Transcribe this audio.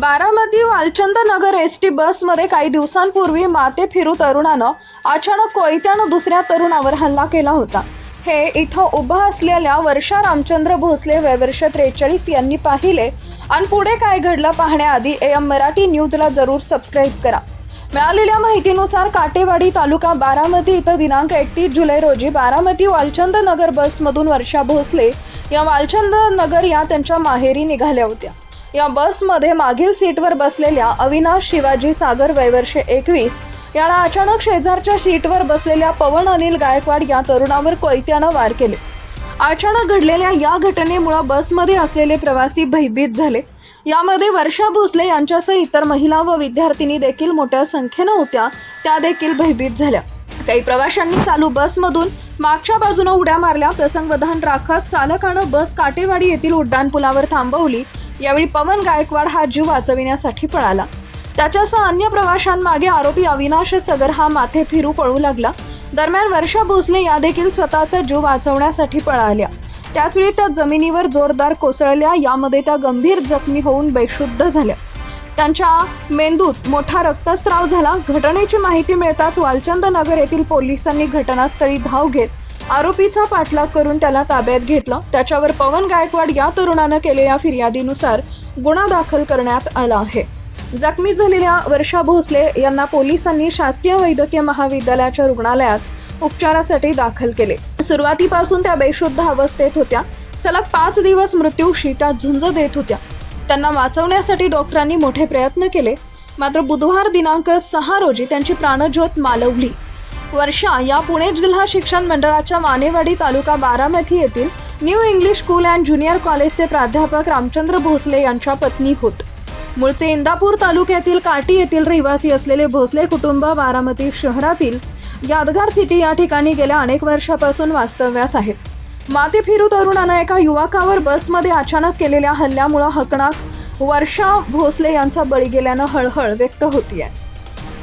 बारामती वालचंद नगर S T बसमध्ये काही दिवसांपूर्वी माते फिरू तरुणानं अचानक कोयत्यानं दुसऱ्या तरुणावर हल्ला केला होता. हे इथं उभं असलेल्या वर्षा रामचंद्र भोसले वयवर्ष त्रेचाळीस यांनी पाहिले. आणि पुढे काय घडलं पाहण्याआधी ए एम मराठी न्यूजला जरूर सबस्क्राईब करा. मिळालेल्या माहितीनुसार काटेवाडी तालुका बारामती इथं दिनांक एकतीस जुलै रोजी बारामती वालचंद नगर बसमधून वर्षा भोसले या वालचंद नगर या त्यांच्या माहेरी निघाल्या होत्या. या बसमध्ये मागील सीटवर बसलेल्या अविनाश शिवाजी सागर वयवर्षे एकवीस याला अचानक शेजारच्या सीटवर बसलेल्या पवन अनिल गायकवाड या तरुणावर कोयत्यानं वार केले. अचानक घडलेल्या या घटनेमुळे बसमध्ये असलेले प्रवासी भयभीत झाले. यामध्ये वर्षा भोसले यांच्यासह इतर महिला व विद्यार्थिनी देखील मोठ्या संख्येनं होत्या त्या देखील भयभीत झाल्या. काही प्रवाशांनी चालू बसमधून मागच्या बाजूनं उड्या मारल्या. प्रसंगवधान राखत चालकानं बस काटेवाडी येथील उड्डाणपुलावर थांबवली. यावेळी पवन गायकवाड हा जीव वाचविण्यासाठी पळाला. त्याच्यासह अन्य प्रवाशांमागे आरोपी अविनाश सगर हा माथे फिरू पळू लागला. दरम्यान वर्षा भोसले या देखील स्वतःचा जीव वाचवण्यासाठी पळाल्या. त्याचवेळी त्या जमिनीवर जोरदार कोसळल्या यामध्ये त्या गंभीर जखमी होऊन बेशुद्ध झाल्या. त्यांच्या मेंदूत मोठा रक्तस्राव झाला. घटनेची माहिती मिळताच वालचंद नगर येथील पोलिसांनी घटनास्थळी धाव घेत आरोपीचा पाठलाग करून त्याला ताब्यात घेतलं. त्याच्यावर पवन गायकवाड या तरुणानं केलेल्या फिर्यादीनुसार गुन्हा दाखल करण्यात आला आहे. जखमी झालेल्या वर्षा भोसले यांना पोलिसांनी शासकीय वैद्यकीय महाविद्यालयाच्या रुग्णालयात उपचारासाठी दाखल केले. सुरुवातीपासून त्या बेशुद्ध अवस्थेत होत्या. सलग पाच दिवस मृत्यूशी त्या झुंज देत होत्या. त्यांना वाचवण्यासाठी डॉक्टरांनी मोठे प्रयत्न केले. मात्र बुधवार दिनांक सहा रोजी त्यांची प्राणज्योत मालवली. वर्षा या पुणे जिल्हा शिक्षण मंडळाच्या मानेवाडी तालुका बारामती येथील new English school and junior कॉलेजचे प्राध्यापक रामचंद्र भोसले यांच्या पत्नी होत. मूळचे इंदापूर तालुक्यातील काटी येथील रहिवासी असलेले भोसले कुटुंब बारामती शहरातील यादगार सिटी या ठिकाणी गेल्या अनेक वर्षापासून वास्तव्यास आहेत. माती फिरू तरुणानं एका युवकावर बसमध्ये अचानक केलेल्या हल्ल्यामुळं हकणाक वर्षा भोसले यांचा बळी गेल्यानं हळहळ व्यक्त होती आहे